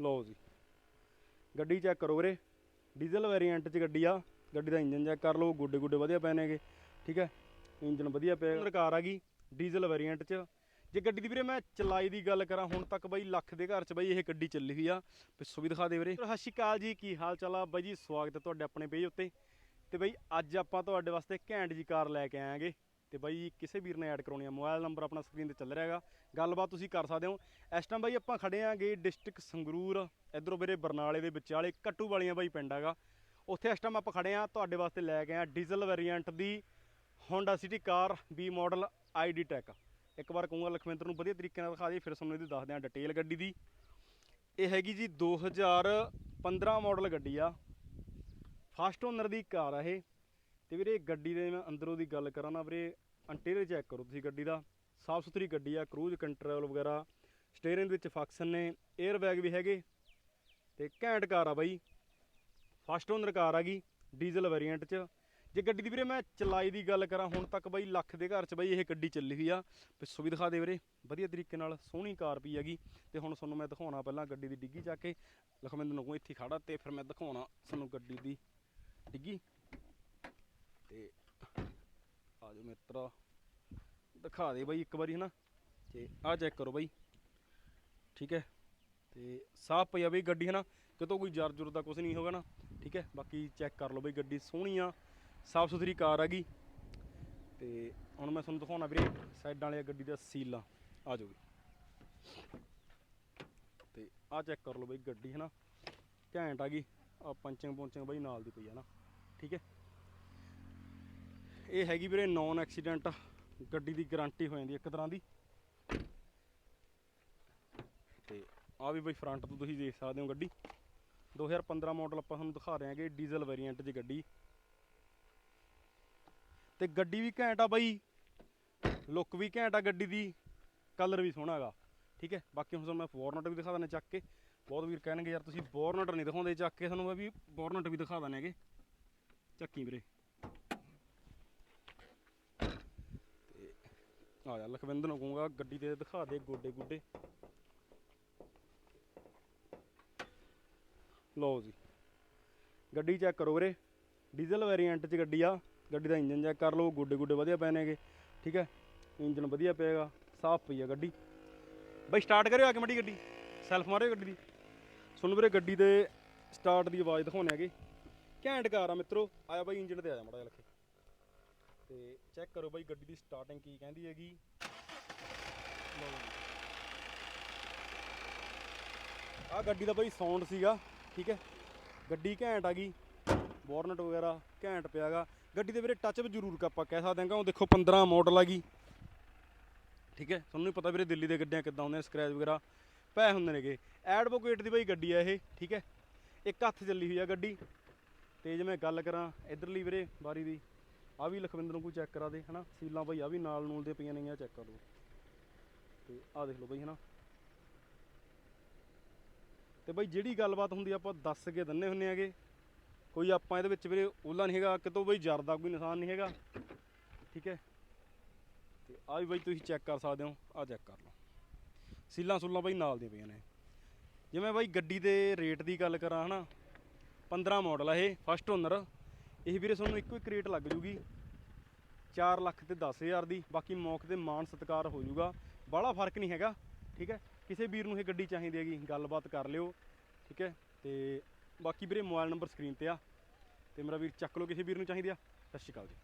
ਲਓ ਜੀ। ਗੱਡੀ ਚੈੱਕ ਕਰੋ ਵੀਰੇ। ਡੀਜ਼ਲ ਵੇਰੀਐਂਟ 'ਚ ਗੱਡੀ ਆ। ਗੱਡੀ ਦਾ ਇੰਜਨ ਚੈੱਕ ਕਰ ਲਓ। ਗੁੱਡੇ ਗੁੱਡੇ ਵਧੀਆ ਪਏ ਨੇਗੇ। ਠੀਕ ਹੈ? ਇੰਜਨ ਵਧੀਆ ਪਿਆ। ਸਰਕਾਰ ਆ ਗਈ ਡੀਜ਼ਲ ਵੇਰੀਐਂਟ 'ਚ। ਜੇ ਗੱਡੀ ਦੀ ਵੀਰੇ ਮੈਂ ਚਲਾਈ ਦੀ ਗੱਲ ਕਰਾਂ, ਹੁਣ ਤੱਕ ਬਾਈ ਲੱਖ ਦੇ ਘਰ 'ਚ ਬਾਈ ਇਹ ਗੱਡੀ ਚੱਲੀ ਹੋਈ ਆ। ਪਿੱਛੋਂ ਵੀ ਦਿਖਾ ਦੇ ਵੀਰੇ। ਸਤਿ ਸ਼੍ਰੀ ਅਕਾਲ ਜੀ। ਕੀ ਹਾਲ ਚਾਲ ਆ? ਬਾਈ ਜੀ, ਸਵਾਗਤ ਹੈ ਤੁਹਾਡੇ ਆਪਣੇ ਪੇਜ ਉੱਤੇ। ਤੇ ਬਾਈ ਅੱਜ ਆਪਾਂ ਤੁਹਾਡੇ ਵਾਸਤੇ ਘੈਂਟ ਜੀ ਕਾਰ ਲੈ ਕੇ ਆਏਾਂਗੇ ਤੇ ਬਾਈ ਕਿਸੇ ਵੀਰ ਨੇ ਐਡ ਕਰਾਉਣੀ ਆ ਮੋਬਾਈਲ ਨੰਬਰ ਆਪਣਾ ਸਕਰੀਨ ਤੇ ਚੱਲ ਰਿਹਾ ਹੈਗਾ। ਗੱਲਬਾਤ ਤੁਸੀਂ ਕਰ ਸਕਦੇ ਹੋ। ਇਸ ਟਾਈਮ ਬਾਈ ਆਪਾਂ ਖੜੇ ਆਂਗੇ ਡਿਸਟ੍ਰਿਕਟ ਸੰਗਰੂਰ, ਇਧਰੋਂ ਵੀਰੇ ਬਰਨਾਲੇ ਦੇ ਵਿਚਾਲੇ ਕੱਟੂ ਵਾਲੀਆਂ ਬਾਈ ਪਿੰਡ ਹੈਗਾ। ਉੱਥੇ ਇਸ ਟਾਈਮ ਆਪਾਂ ਖੜੇ ਆ, ਤੁਹਾਡੇ ਵਾਸਤੇ ਲੈ ਕੇ ਆ ਡੀਜ਼ਲ ਵੇਰੀਐਂਟ ਦੀ Honda City car B model ID Tech ਇੱਕ ਵਾਰ ਕਹੂੰਗਾ ਲਖਵਿੰਦਰ ਨੂੰ ਵਧੀਆ ਤਰੀਕੇ ਨਾਲ ਦਿਖਾ ਦੇ, ਫਿਰ ਤੁਹਾਨੂੰ ਇਹਦੀ ਦੱਸਦੇ ਆ ਡਿਟੇਲ ਗੱਡੀ ਦੀ। ਇਹ ਹੈਗੀ ਜੀ 2015 ਮਾਡਲ ਗੱਡੀ ਆ। ਫਸਟ ਓਨਰ ਦੀ ਕਾਰ ਆ ਇਹ। ਤੇ ਵੀਰੇ ਗੱਡੀ ਦੇ ਮੈਂ ਅੰਦਰੋਂ ਦੀ ਗੱਲ ਕਰਾਂ ਨਾ ਵੀਰੇ ਇੰਟੀਰੀਅਰ ਚੈੱਕ ਕਰੋ ਤੁਸੀਂ ਗੱਡੀ ਦਾ। ਸਾਫ਼ ਸੁਥਰੀ ਗੱਡੀ ਆ, ਕਰੂਜ਼ ਕੰਟਰੋਲ ਵਗੈਰਾ। ਸਟੀਅਰਿੰਗ ਵਿੱਚ ਫੰਕਸ਼ਨ ਨੇ 에ਅਰ ਬੈਗ ਵੀ ਹੈਗੇ। ਤੇ ਘੈਂਟ ਕਾਰ ਆ ਬਾਈ। ਫਸਟ ਓਨਰ ਕਾਰ ਆ ਗਈ ਡੀਜ਼ਲ ਵੇਰੀਐਂਟ 'ਚ। ਜੇ ਗੱਡੀ ਦੀ ਵੀਰੇ ਮੈਂ ਚਲਾਈ ਦੀ ਗੱਲ ਕਰਾਂ, ਹੁਣ ਤੱਕ ਬਾਈ ਲੱਖ ਦੇ ਘਰ 'ਚ ਬਾਈ ਇਹ ਗੱਡੀ ਚੱਲੀ ਹੋਈ ਆ। ਪਿੱਛੋਂ ਵੀ ਦਿਖਾ ਦੇ ਵੀਰੇ, ਵਧੀਆ ਤਰੀਕੇ ਨਾਲ ਸੋਹਣੀ ਕਾਰ ਪਈ ਹੈਗੀ। ਤੇ ਹੁਣ ਤੁਹਾਨੂੰ ਮੈਂ ਦਿਖਾਉਣਾ ਪਹਿਲਾਂ ਗੱਡੀ ਦੀ ਡਿੱਗੀ ਚੱਕ ਕੇ। ਲਖਵਿੰਦਰ ਨੂੰ ਇੱਥੇ ਖੜਾ ਤੇ ਫਿਰ ਮੈਂ ਦਿਖਾਉਣਾ ਤੁਹਾਨੂੰ ਗੱਡੀ ਦੀ ਡਿੱਗੀ। ਤੇ ਆ ਮਿੱਤਰਾ। ਦਿਖਾ ਦੇ ਬਾਈ ਇੱਕ ਵਾਰੀ ਹਨਾ। ਤੇ ਆਹ ਚੈੱਕ ਕਰੋ ਬਾਈ। ਠੀਕ ਹੈ। ਤੇ ਸਾਫ਼ ਪਈ ਆ ਬਈ ਗੱਡੀ ਹਨਾ। ਕਿਤੋਂ ਕੋਈ ਜਰ ਜੁਰ ਦਾ ਕੁਝ ਨਹੀਂ ਹੋਗਾ ਨਾ। ਠੀਕ ਹੈ। ਬਾਕੀ ਚੈੱਕ ਕਰ ਲਓ ਬਈ ਗੱਡੀ ਸੋਹਣੀ ਆ। ਸਾਫ਼ ਸੁਥਰੀ ਕਾਰ ਆ ਗਈ। ਤੇ ਹੁਣ ਮੈਂ ਤੁਹਾਨੂੰ ਦਿਖਾਉਣਾ ਵੀਰੇ ਸਾਈਡਾਂ ਵਾਲੀ ਗੱਡੀ ਦਾ ਸੀਲਾਂ। ਆ ਜਾਓ ਵੀ ਤੇ ਆਹ ਚੈੱਕ ਕਰ ਲਓ ਬਈ ਗੱਡੀ ਹਨਾ। ਘੈਂਟ ਆ ਗਈ। ਆ ਪੰਚਿੰਗ ਪੁੰਚਿੰਗ ਬਈ ਨਾਲ ਦੀ ਪਈ ਆ ਨਾ। ਠੀਕ ਹੈ। ਇਹ ਹੈਗੀ ਵੀਰੇ ਨੌਨ ਐਕਸੀਡੈਂਟ ਗੱਡੀ ਦੀ ਗਾਰੰਟੀ ਹੋ ਜਾਂਦੀ ਇੱਕ ਤਰ੍ਹਾਂ ਦੀ। ਤੇ ਆ ਵੀ ਬਈ ਫਰੰਟ ਤੋਂ ਤੁਸੀਂ ਦੇਖ ਸਕਦੇ ਹੋ ਗੱਡੀ। 2015 ਮਾਡਲ ਆਪਾਂ ਤੁਹਾਨੂੰ ਦਿਖਾ ਰਹੇ ਹਾਂਗੇ ਡੀਜ਼ਲ ਵੇਰੀਐਂਟ ਦੀ ਗੱਡੀ। ਤੇ ਗੱਡੀ ਵੀ ਘੈਂਟ ਆ ਬਾਈ। ਲੁੱਕ ਵੀ ਘੈਂਟ ਆ ਗੱਡੀ ਦੀ। ਕਲਰ ਵੀ ਸੋਹਣਾ ਹੈਗਾ। ਠੀਕ ਹੈ, ਬਾਕੀ ਹੁਣ ਤੁਹਾਨੂੰ ਮੈਂ ਬੋਰਨਟ ਵੀ ਦਿਖਾ ਦਿੰਦਾ ਚੱਕ ਕੇ। ਬਹੁਤ ਵੀਰ ਕਹਿਣਗੇ, ਯਾਰ ਤੁਸੀਂ ਬੋਰਨਟ ਨਹੀਂ ਦਿਖਾਉਂਦੇ, ਚੱਕ ਕੇ ਤੁਹਾਨੂੰ ਮੈਂ ਵੀ ਬੋਰਨਟ ਵੀ ਦਿਖਾ ਦਿੰਦੇ ਹੈਗੇ। ਚੱਕੀ ਵੀਰੇ ਤੇ ਆ ਜਾ, ਲਖਵਿੰਦਰ ਨੂੰ ਕਹੂੰਗਾ, ਗੱਡੀ ਤੇ ਦਿਖਾ ਦੇ ਗੋਡੇ ਗੁੱਡੇ। ਲਓ ਜੀ, ਗੱਡੀ ਚੈੱਕ ਕਰੋ ਵੀਰੇ। ਡੀਜ਼ਲ ਵੇਰੀਐਂਟ 'ਚ ਗੱਡੀ ਆ, ਗੱਡੀ ਦਾ ਇੰਜਨ ਚੈੱਕ ਕਰ ਲਓ, ਗੋਡੇ ਗੁੱਡੇ ਵਧੀਆ ਪਏ ਨੇਗੇ, ਠੀਕ ਹੈ? ਇੰਜਨ ਵਧੀਆ ਪਏਗਾ ਸਾਫ਼ ਪਈ ਆ ਗੱਡੀ। ਬਈ ਸਟਾਰਟ ਕਰਿਓ ਆ ਕੇ ਮੜੀ ਗੱਡੀ। ਸੈਲਫ ਮਾਰਿਓ ਗੱਡੀ ਦੀ। ਸੁਣ ਵੀਰੇ, ਗੱਡੀ ਦੇ ਸਟਾਰਟ ਦੀ ਆਵਾਜ਼ ਦਿਖਾਉਣੇ ਹੈਗੇ। ਘੈਂਟ ਕਾਰ ਆ ਮਿੱਤਰੋ। ਆਇਆ ਬਾਈ ਇੰਜਨ ਤੇ ਆਇਆ ਜਾ ਮੜਾ ਜਿਹਾ ਲੱਖੇ। ਤੇ ਚੈੱਕ ਕਰੋ ਬਾਈ ਗੱਡੀ ਦੀ ਸਟਾਰਟਿੰਗ ਕੀ ਕਹਿੰਦੀ ਹੈਗੀ। ਲਓ ਆ ਗੱਡੀ ਦਾ ਬਾਈ ਸਾਊਂਡ ਸੀਗਾ, ਠੀਕ ਹੈ? ਗੱਡੀ ਘੈਂਟ ਆ ਗਈ, ਬੋਰਨਟ ਵਗੈਰਾ ਘੈਂਟ ਪਿਆਗਾ ਗੱਡੀ ਦੇ ਵੀਰੇ ਟੱਚ ਵੀ ਜ਼ਰੂਰ ਆਪਾਂ ਕਹਿ ਸਕਦੇ ਹਾਂ ਕਿ ਉਹ ਦੇਖੋ 15 ਮਾਡਲ ਆ ਗਈ। ਠੀਕ ਹੈ? ਤੁਹਾਨੂੰ ਵੀ ਪਤਾ ਵੀਰੇ ਦਿੱਲੀ ਦੇ ਗੱਡੀਆਂ ਕਿੱਦਾਂ ਹੁੰਦੀਆਂ ਸਕ੍ਰੈਚ ਵਗੈਰਾ ਪੈ ਹੁੰਦੇ ਨੇਗੇ। ਐਡਵੋਕੇਟ ਦੀ ਬਾਈ ਗੱਡੀ ਆ ਇਹ, ਠੀਕ ਹੈ? ਇੱਕ ਹੱਥ ਚੱਲੀ ਹੋਈ ਆ ਗੱਡੀ। ਤੇ ਜੇ ਮੈਂ ਗੱਲ ਕਰਾਂ ਇਧਰਲੀ ਵੀਰੇ ਬਾਰੀ ਦੀ ਆ ਵੀ ਲਖਵਿੰਦਰ ਨੂੰ ਕੋਈ ਚੈੱਕ ਕਰਾ ਦੇ, ਹਨਾ? ਸੀਲਾਂ ਬਾਈ, ਆ ਵੀ ਨਾਲ ਨੂਲ ਦੇ ਪਈਆਂ ਨੇ ਨੇਗੀਆਂ ਚੈੱਕ ਕਰ ਲਓ। ਤੇ ਆ ਦੇਖ ਲਓ ਬਾਈ, ਹਨਾ? ਤੇ ਬਾਈ, ਜਿਹੜੀ ਗੱਲਬਾਤ ਹੁੰਦੀ ਆਪਾਂ ਦੱਸ ਕੇ ਦਿੰਨੇ ਹੁੰਨੇ ਆਗੇ ਕੋਈ ਆਪਾਂ ਇਹਦੇ ਵਿੱਚ ਵੀਰੇ ਉਹਲਾ ਨਹੀਂ ਹੈਗਾ, ਕਿਤੋਂ ਬਈ ਜਰ ਦਾ ਕੋਈ ਨਿਸ਼ਾਨ ਨਹੀਂ ਹੈਗਾ। ਠੀਕ ਹੈ? ਤੇ ਆ ਵੀ ਬਾਈ, ਤੁਸੀਂ ਚੈੱਕ ਕਰ ਸਕਦੇ ਹੋ, ਆ ਚੈੱਕ ਕਰ ਲਓ। ਸੀਲਾਂ ਸੁੱਲਾਂ ਬਾਈ ਨਾਲ ਦੀਆਂ ਪਈਆਂ ਨੇ। ਜਿਵੇਂ ਬਾਈ ਗੱਡੀ ਦੇ ਰੇਟ ਦੀ ਗੱਲ ਕਰਾਂ, ਹਨਾ? 15 ਮਾਡਲ ਆ ਇਹ ਫਸਟ ਓਨਰ ਇਹ ਵੀਰੇ ਤੁਹਾਨੂੰ ਇੱਕੋ ਇੱਕ ਰੇਟ ਲੱਗ ਜੂਗੀ। 4 ਲੱਖ ਤੇ 10000 ਦੀ, ਬਾਕੀ ਮੌਕੇ ਤੇ ਮਾਨ ਸਤਕਾਰ ਹੋ ਜਾਊਗਾ ਬਾਹਲਾ ਫ਼ਰਕ ਨਹੀਂ ਹੈਗਾ, ਠੀਕ ਹੈ? ਕਿਸੇ ਵੀਰ ਨੂੰ ਇਹ ਗੱਡੀ ਚਾਹੀਦੀ ਹੈਗੀ, ਗੱਲਬਾਤ ਕਰ ਲਿਓ, ਠੀਕ ਹੈ? ਤੇ ਬਾਕੀ ਵੀਰੇ ਮੋਬਾਈਲ ਨੰਬਰ ਸਕਰੀਨ ਤੇ ਆ। ਤੇ ਮੇਰਾ ਵੀਰ ਚੱਕ ਲਓ, ਕਿਸੇ ਵੀਰ ਨੂੰ ਚਾਹੀਦੀ ਆ। ਸਤਿ ਸ਼੍ਰੀ ਅਕਾਲ ਜੀ।